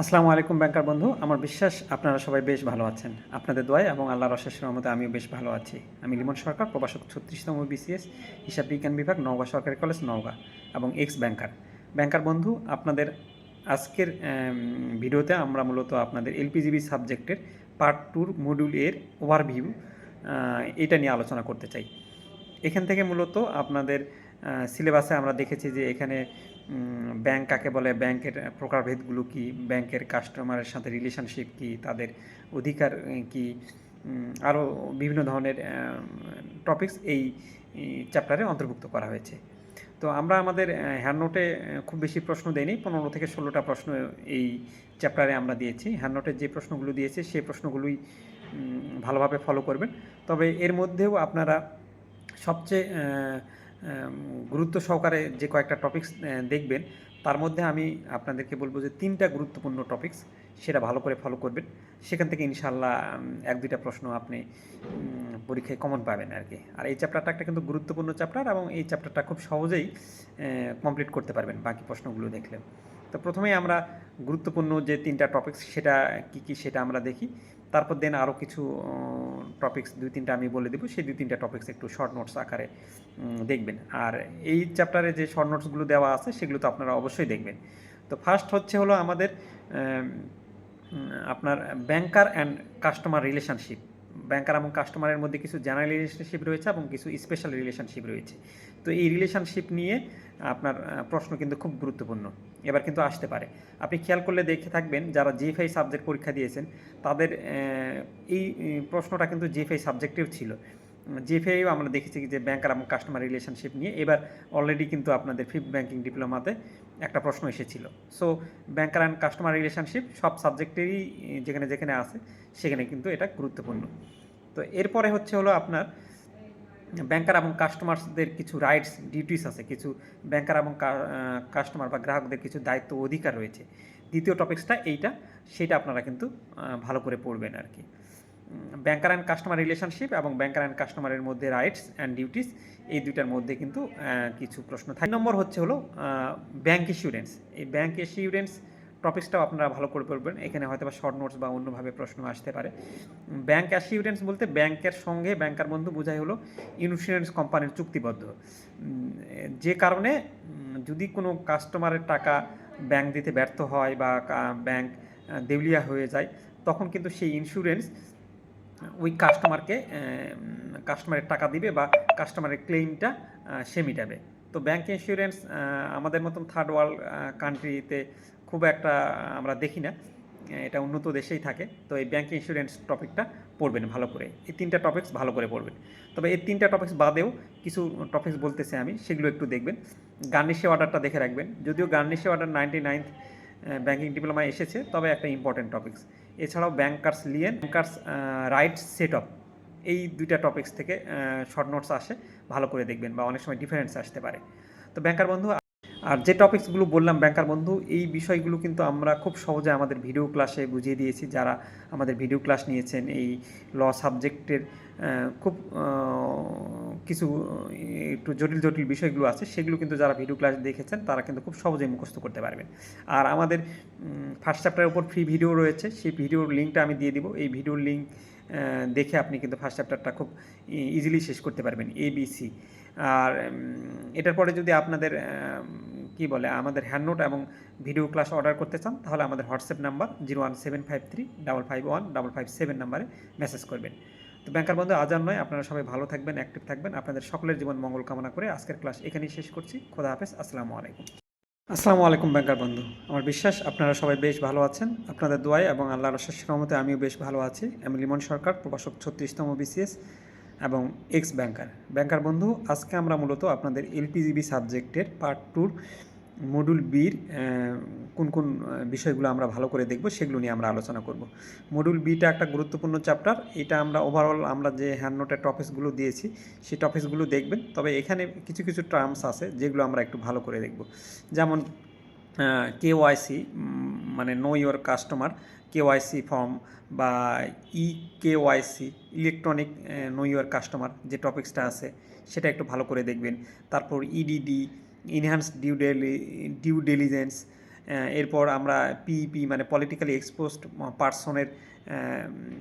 আসসালামু আলাইকুম ব্যাংকার বন্ধু। আমার বিশ্বাস আপনারা সবাই বেশ ভালো আছেন। আপনাদের দোয়ায় এবং আল্লাহর অশেষ রহমতে আমিও বেশ ভালো আছি। আমি লিমন সরকার প্রবাসক ছত্রিশতম বিসিএস, হিসাব বিজ্ঞান বিভাগ, নওগাঁ সরকারি কলেজ, নওগাঁ এবং এক্স ব্যাংকার। ব্যাংকার বন্ধু, আপনাদের আজকের ভিডিওতে আমরা মূলত আপনাদের এলপিজিবি সাবজেক্টের পার্ট টুর মডিউল এর ওভারভিউ এটা নিয়ে আলোচনা করতে চাই। এখান থেকে মূলত আপনাদের সিলেবাসে আমরা দেখেছি যে এখানে ব্যাংক কাকে বলে? ব্যাংকের প্রকারভেদগুলো কি? ব্যাংকের কাস্টমারের সাথে রিলেশনশিপ কি? তাদের অধিকার কি? আরও বিভিন্ন ধরনের টপিকস এই চ্যাপ্টারে অন্তর্ভুক্ত করা হয়েছে। তো আমরা আমাদের হ্যান্ডনোটে খুব বেশি প্রশ্ন দেইনি। পনেরো থেকে ষোলোটা প্রশ্ন এই চ্যাপ্টারে আমরা দিয়েছি। হ্যান্ডনোটে যে প্রশ্নগুলো দিয়েছি সেই প্রশ্নগুলোই ভালোভাবে ফলো করবেন। তবে এর মধ্যেও আপনারা সবচেয়ে গুরুত্ব সহকারে যে কয়েকটা টপিকস দেখবেন, তার মধ্যে আমি আপনাদেরকে বলব যে তিনটা গুরুত্বপূর্ণ টপিকস সেটা ভালো করে ফলো করবেন। সেখান থেকে ইনশাল্লাহ এক দুইটা প্রশ্ন আপনি পরীক্ষায় কমন পাবেন আর কি আর এই চ্যাপ্টারটা একটা কিন্তু গুরুত্বপূর্ণ চ্যাপ্টার এবং এই চ্যাপ্টারটা খুব সহজেই কমপ্লিট করতে পারবেন বাকি প্রশ্নগুলো দেখলে। তো প্রথমেই আমরা গুরুত্বপূর্ণ যে তিনটা টপিকস সেটা কি কি সেটা আমরা দেখি। তারপর দেন আরও কিছু টপিকস দুই তিনটা আমি বলে দেবো, সেই দুই তিনটা টপিকস একটু শর্ট নোটস আকারে দেখবেন। আর এই চ্যাপ্টারে যে শর্ট নোটসগুলো দেওয়া আছে, সেগুলো তো আপনারা অবশ্যই দেখবেন। তো ফার্স্ট হচ্ছে হলো আমাদের আপনার banker and customer relationship banker এবং কাস্টমারের মধ্যে কিছু জেনারেল রিলেশনশিপ রয়েছে এবং কিছু স্পেশাল রিলেশনশিপ রয়েছে। তো এই রিলেশনশিপ নিয়ে আপনার প্রশ্ন কিন্তু খুব গুরুত্বপূর্ণ। এবার কিন্তু আসতে পারে। আপনি খেয়াল করলে দেখে থাকবেন যারা জিএফআই সাবজেক্ট পরীক্ষা দিয়েছেন, তাদের এই প্রশ্নটা কিন্তু জিএফআই সাবজেক্টেও ছিল। জিএফআইও আমরা দেখেছি যে ব্যাংকার এবং কাস্টমার রিলেশনশিপ নিয়ে এবার অলরেডি কিন্তু আপনাদের ফিফথ ব্যাংকিং ডিপ্লোমাতে একটা প্রশ্ন এসেছিল। So banker and customer relationship সব সাবজেক্টেরই যেখানে যেখানে আছে, সেখানে কিন্তু এটা গুরুত্বপূর্ণ। তো এরপরে হচ্ছে হলো আপনার ব্যাংকার এবং কাস্টমারদের কিছু রাইটস, ডিউটিস আছে, কিছু ব্যাংকার এবং কাস্টমার বা গ্রাহকদের কিছু দায়িত্ব অধিকার রয়েছে। দ্বিতীয় টপিক্সটা এইটা, সেটা আপনারা কিন্তু ভালো করে পড়বেন আর কি। ব্যাংকার অ্যান্ড কাস্টমার রিলেশনশিপ এবং ব্যাংকার অ্যান্ড কাস্টমারের মধ্যে রাইটস অ্যান্ড ডিউটিস, এই দুইটার মধ্যে কিন্তু কিছু প্রশ্ন থাকে। নম্বর হচ্ছে হলো ব্যাংক ইস্যুরেন্স। এই ব্যাংক ইস্যুরেন্স টপিক্সটাও আপনারা ভালো করে পড়বেন। এখানে হয়তো বা শর্ট নোটস বা অন্যভাবে প্রশ্ন আসতে পারে। ব্যাংক অ্যাসিউরেন্স বলতে ব্যাংকের সঙ্গে ব্যাংকার বন্ধু বোঝাই হলো ইন্স্যুরেন্স কোম্পানির চুক্তিবদ্ধ। যে কারণে যদি কোনো কাস্টমারের টাকা ব্যাংক দিতে ব্যর্থ হয় বা ব্যাংক দেউলিয়া হয়ে যায়, তখন কিন্তু সেই ইন্স্যুরেন্স ওই কাস্টমারকে কাস্টমারের টাকা দিবে বা কাস্টমারের ক্লেইমটা সে মিটাবে। তো ব্যাংক ইন্স্যুরেন্স আমাদের মতন থার্ড ওয়ার্ল্ড কান্ট্রিতে খুব একটা আমরা দেখি না। এটা উন্নত দেশেই থাকে। তো এই ব্যাংক ইন্স্যুরেন্স টপিকটা পড়বেন ভালো করে। এই তিনটা টপিক্স ভালো করে পড়বেন। তবে এই তিনটা টপিক্স বাদেও কিছু টপিকস বলতেছে আমি, সেগুলো একটু দেখবেন। গার্নিশে অর্ডারটা দেখে রাখবেন। যদিও গার্নিশে অর্ডার নাইনটি নাইনথ ব্যাংকিং ডিপ্লোমায় এসেছে, তবে একটা ইম্পর্টেন্ট টপিকস এছাড়াও bankers lien bankers rights set up এই দুইটা টপিক্স থেকে শর্ট নোটস আসে, ভালো করে দেখবেন বা অনেক সময় ডিফারেন্স আসতে পারে। তো ব্যাংকার বন্ধু আর যে টপিকসগুলো বললাম, ব্যাংকার বন্ধু, এই বিষয়গুলো কিন্তু আমরা খুব সহজে আমাদের ভিডিও ক্লাসে বুঝিয়ে দিয়েছি। যারা আমাদের ভিডিও ক্লাস নিয়েছেন, এই ল সাবজেক্টের খুব কিছু একটু জটিল জটিল বিষয়গুলো আছে, সেগুলো কিন্তু যারা ভিডিও ক্লাস দেখেছেন, তারা কিন্তু খুব সহজেই মুখস্থ করতে পারবেন। আর আমাদের ফার্স্ট চ্যাপ্টারের উপর ফ্রি ভিডিও রয়েছে, সেই ভিডিওর লিঙ্কটা আমি দিয়ে দিব। এই ভিডিওর লিঙ্ক দেখে আপনি কিন্তু ফার্স্ট চ্যাপ্টারটা খুব ইজিলি শেষ করতে পারবেন এবিসি আর এটার পরে যদি আপনাদের কি বলে, আমাদের হ্যান্ডনোট এবং ভিডিও ক্লাস অর্ডার করতে চান, তাহলে আমাদের WhatsApp number zero one seven five three double five one double five seven নাম্বারে মেসেজ করবেন। তো ব্যাংকার বন্ধু আজান নয়, আপনারা সবাই ভালো থাকবেন অ্যাক্টিভ থাকবেন, আপনাদের সকলের জীবন মঙ্গল কামনা করে আজকের ক্লাস এখানেই শেষ করছি। খোদা হাফেজ, আসসালামু আলাইকুম। আসসালামু আলাইকুম ব্যাংকার বন্ধু। আমার বিশ্বাস, আপনারা সবাই বেশ ভালো আছেন। আপনাদের দোয়ায় এবং আল্লাহর অশেষ রহমতে আমিও বেশ ভালো আছি। আমি লিমন সরকার প্রবাসক ছত্রিশতম বিসিএস এবং এক্স ব্যাংকার ব্যাংকার বন্ধু, আজকে আমরা মূলত আপনাদের এলপিজিবি সাবজেক্টের পার্ট টুর মডুল বির কোন কোন বিষয়গুলো আমরা ভালো করে দেখব সেগুলো নিয়ে আমরা আলোচনা করব। মডুল বিটা একটা গুরুত্বপূর্ণ চ্যাপ্টার এটা আমরা ওভারঅল আমরা যে হ্যান্ড নোটের টপিকসগুলো দিয়েছি, সেই টপিকসগুলো দেখবেন। তবে এখানে কিছু কিছু টার্মস আছে যেগুলো আমরা একটু ভালো করে দেখব। যেমন কেওয়াইসি মানে know your customer KYC form বা E KYC electronic know your customer যে টপিক্সটা আছে, সেটা একটু ভালো করে দেখবেন। তারপর EDD enhanced due deli due diligence এরপর আমরা পিইপি মানে পলিটিক্যালি এক্সপোজড পার্সনের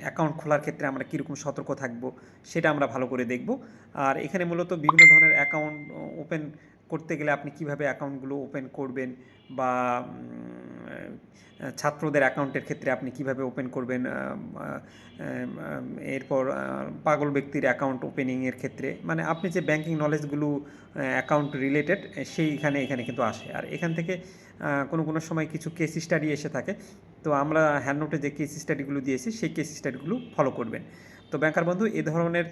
অ্যাকাউন্ট খোলার ক্ষেত্রে আমরা কীরকম সতর্ক থাকব, সেটা আমরা ভালো করে দেখব। আর এখানে মূলত বিভিন্ন ধরনের অ্যাকাউন্ট ওপেন করতে গেলে আপনি কীভাবে অ্যাকাউন্টগুলো ওপেন করবেন বা ছাত্রদের অ্যাকাউন্টের ক্ষেত্রে আপনি কীভাবে ওপেন করবেন এরপর পাগল ব্যক্তির অ্যাকাউন্ট ওপেনিংয়ের ক্ষেত্রে? মানে আপনি যে ব্যাংকিং নলেজগুলো অ্যাকাউন্ট রিলেটেড সেইখানে, এখানে কিন্তু আসে। আর এখান থেকে কোনো কোনো সময় কিছু কেস স্টাডি এসে থাকে। তো আমরা হ্যান্ডনোটে যে কেস স্টাডিগুলো দিয়েছি, সেই কেস স্টাডিগুলো ফলো করবেন। তো ব্যাংকার বন্ধু এ ধরনের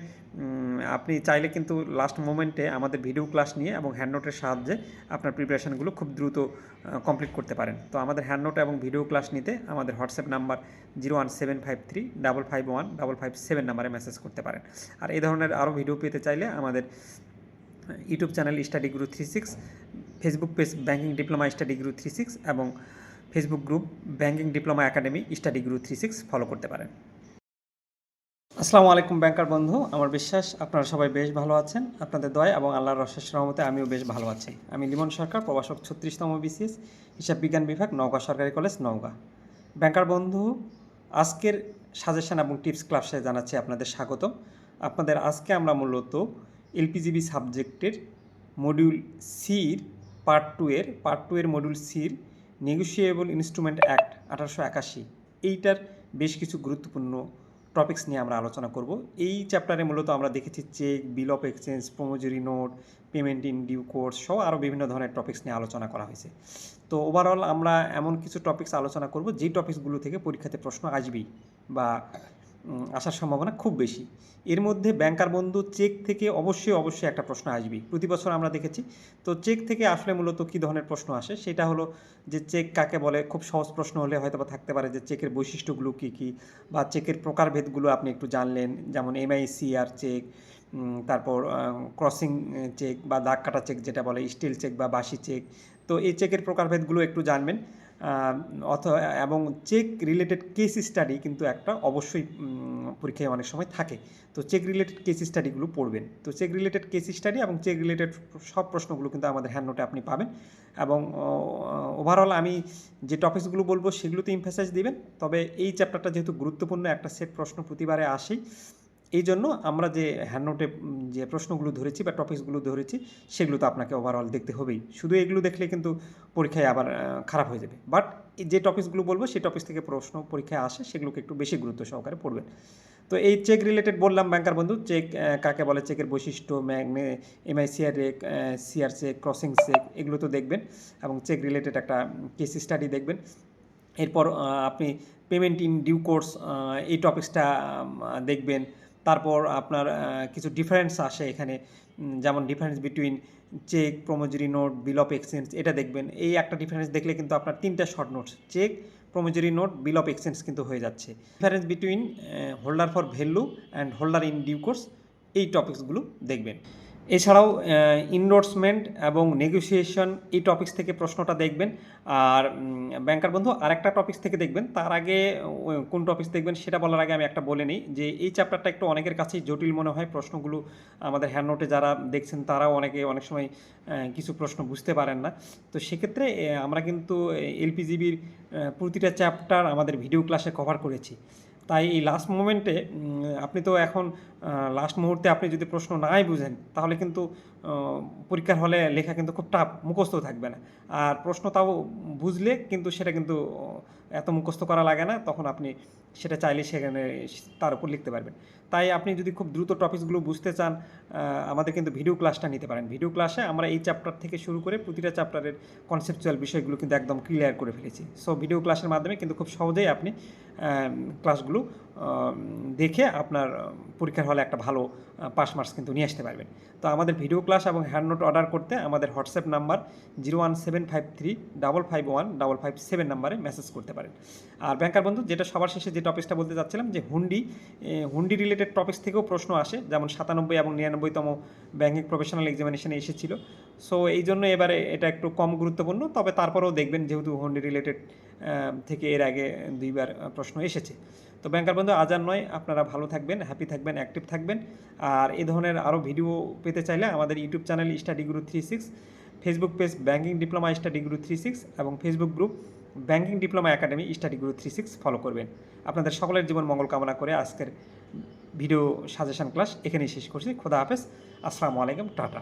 আপনি চাইলে কিন্তু লাস্ট মোমেন্টে আমাদের ভিডিও ক্লাস নিয়ে এবং হ্যান্ডনোটের সাহায্যে আপনার প্রিপারেশনগুলো খুব দ্রুত কমপ্লিট করতে পারেন। তো আমাদের হ্যান্ডনোট এবং ভিডিও ক্লাস নিতে আমাদের WhatsApp number zero one seven five three double five one double five seven নাম্বারে মেসেজ করতে পারেন। আর এই ধরনের আরও ভিডিও পেতে চাইলে আমাদের YouTube channel study guru three six Facebook page banking diploma study guru three six এবং Facebook group banking diploma academy study guru three six follow করতে পারেন। আসসালামু আলাইকুম ব্যাংকার বন্ধু, আমার বিশ্বাস আপনারা সবাই বেশ ভালো আছেন। আপনাদের দয় এবং আল্লাহর রশেষ রহমতে আমিও বেশ ভালো আছি। আমি লিমন সরকার প্রবাসক ছত্রিশতম বিসিএস, হিসাব বিজ্ঞান বিভাগ, নওগাঁ সরকারি কলেজ, নওগাঁ। ব্যাংকার বন্ধু, আজকের সাজেশন এবং টিপস ক্লাসে জানাচ্ছি আপনাদের স্বাগতম। আপনাদের আজকে আমরা মূলত এলপিজিবি সাবজেক্টের মডিউল সির পার্ট টু এর পার্ট টু এর মডিউল সির নেগোসিয়েবল ইনস্ট্রুমেন্ট অ্যাক্ট আঠারোশো একাশি। এইটার বেশ কিছু গুরুত্বপূর্ণ টপিকস নিয়ে আমরা আলোচনা করব। এই চ্যাপ্টারে মূলত আমরা দেখেছি cheque bill of exchange promissory note payment in due course সহ আরও বিভিন্ন ধরনের টপিক্স নিয়ে আলোচনা করা হয়েছে। তো ওভারঅল আমরা এমন কিছু টপিক্স আলোচনা করব যে টপিক্সগুলো থেকে পরীক্ষাতে প্রশ্ন আসবেই বা আসার সম্ভাবনা খুব বেশি। এর মধ্যে ব্যাংকার বন্ধু চেক থেকে অবশ্যই অবশ্যই একটা প্রশ্ন আসবে। প্রতি বছর আমরা দেখেছি। তো চেক থেকে আসলে মূলত কী ধরনের প্রশ্ন আসে? সেটা হলো যে চেক কাকে বলে? খুব সহজ প্রশ্ন হলে হয়তো বা থাকতে পারে যে চেকের বৈশিষ্ট্যগুলো কী কী বা চেকের প্রকারভেদগুলো আপনি একটু জানলেন। যেমন এমআইসিআর চেক তারপর ক্রসিং চেক বা দাগ কাটা চেক যেটা বলে স্টিল চেক বা বাসি চেক। তো এই চেকের প্রকারভেদগুলো একটু জানবেন। অথবা এবং চেক রিলেটেড কেস স্টাডি কিন্তু একটা অবশ্যই পরীক্ষায় অনেক সময় থাকে। তো চেক রিলেটেড কেস স্টাডিগুলো পড়বেন। তো চেক রিলেটেড কেস স্টাডি এবং চেক রিলেটেড সব প্রশ্নগুলো কিন্তু আমাদের হ্যান্ড নোটে আপনি পাবেন। এবং ওভারঅল আমি যে টপিকসগুলো বলব সেগুলোতে ইমফেসাইজ দিবেন। তবে এই চ্যাপ্টারটা যেহেতু গুরুত্বপূর্ণ, একটা সেট প্রশ্ন প্রতিবারে আসেই। এই জন্য আমরা যে হ্যান্ডনোটে যে প্রশ্নগুলো ধরেছি বা টপিকসগুলো ধরেছি, সেগুলো তো আপনাকে ওভারঅল দেখতে হবেই। শুধু এগুলো দেখলে কিন্তু পরীক্ষায় আবার খারাপ হয়ে যাবে। বাট যে টপিকসগুলো বলব, সেই টপিক থেকে প্রশ্ন পরীক্ষায় আসে, সেগুলোকে একটু বেশি গুরুত্ব সহকারে পড়বেন। তো এই চেক রিলেটেড বললাম ব্যাংকার বন্ধু চেক কাকে বলে? চেকের বৈশিষ্ট্য ম্যাগনে এমআইসিআর রেক সিআর চেক ক্রসিং চেক এগুলো তো দেখবেন। এবং চেক রিলেটেড একটা কেস স্টাডি দেখবেন। এরপর আপনি পেমেন্ট ইন ডিউ কোর্স এই টপিক্সটা দেখবেন। তারপর আপনার কিছু ডিফারেন্স আসে এখানে। যেমন difference between cheque promissory note bill of exchange এটা দেখবেন। এই একটা ডিফারেন্স দেখলে কিন্তু আপনার তিনটা short notes cheque promissory note bill of exchange কিন্তু হয়ে যাচ্ছে। Difference between holder for value and holder in due course এই টপিকসগুলো দেখবেন। এছাড়াও ইনডোর্সমেন্ট এবং নেগোসিয়েশন এই টপিক্স থেকে প্রশ্নটা দেখবেন। আর ব্যাংকার বন্ধু, আরেকটা টপিক্স থেকে দেখবেন। তার আগে কোন টপিক্স দেখবেন সেটা বলার আগে আমি একটা বলে নিই যে এই চ্যাপ্টারটা একটু অনেকের কাছেই জটিল মনে হয়। প্রশ্নগুলো আমাদের হ্যান্ড নোটে যারা দেখছেন, তারাও অনেকে অনেক সময় কিছু প্রশ্ন বুঝতে পারেন না। তো সেক্ষেত্রে আমরা কিন্তু এলপিজিবির প্রতিটা চ্যাপ্টার আমাদের ভিডিও ক্লাসে কভার করেছি। তাই এই লাস্ট মোমেন্টে আপনি তো এখন লাস্ট মুহূর্তে আপনি যদি প্রশ্ন নাই বুঝেন, তাহলে কিন্তু পরীক্ষার হলে লেখা কিন্তু খুব টাফ মুখস্থ থাকবে না। আর প্রশ্ন তাও বুঝলে কিন্তু সেটা কিন্তু এত মুখস্থ করা লাগে না, তখন আপনি সেটা চাইলে সেখানে তার উপর লিখতে পারবেন। তাই আপনি যদি খুব দ্রুত টপিকসগুলো বুঝতে চান আমাদের কিন্তু ভিডিও ক্লাসটা নিতে পারেন। ভিডিও ক্লাসে আমরা এই চ্যাপ্টার থেকে শুরু করে প্রতিটা চ্যাপ্টারের কনসেপচুয়াল বিষয়গুলো কিন্তু একদম ক্লিয়ার করে ফেলেছি। সো ভিডিও ক্লাসের মাধ্যমে কিন্তু খুব সহজেই আপনি ক্লাসগুলো দেখে আপনার পরীক্ষার হলে একটা ভালো পাস মার্কস কিন্তু নিয়ে আসতে পারবেন। তো আমাদের ভিডিও ক্লাস এবং হ্যান্ড নোট অর্ডার করতে আমাদের WhatsApp number zero one seven five three double five one double five seven নাম্বারে মেসেজ করতে পারেন। আর ব্যাংকার বন্ধু, যেটা সবার শেষে যে টপিকসটা বলতে চাচ্ছিলাম, যে হুন্ডি হুন্ডি রিলেটেড টপিক্স থেকেও প্রশ্ন আসে, যেমন সাতানব্বই এবং নিরানব্বইতম ব্যাংকিং প্রফেশনাল এক্সামিনেশনে এসেছিল। সো এই জন্য এবারে এটা একটু কম গুরুত্বপূর্ণ, তবে তারপরেও দেখবেন যেহেতু হুন্ডি রিলেটেড থেকে এর আগে দুইবার প্রশ্ন এসেছে। তো ব্যাংকার বন্ধু, আজ আর নয়। আপনারা ভালো থাকবেন হ্যাপি থাকবেন অ্যাক্টিভ থাকবেন। আর এ ধরনের আরও ভিডিও পেতে চাইলে আমাদের YouTube channel study guru three six Facebook page banking diploma study group three six এবং Facebook group banking diploma academy study group three six follow করবেন। আপনাদের সকলের জীবন মঙ্গল কামনা করে আজকের ভিডিও সাজেশন ক্লাস এখানেই শেষ করছি। খোদা হাফেজ। আসসালামু আলাইকুম। টাটা।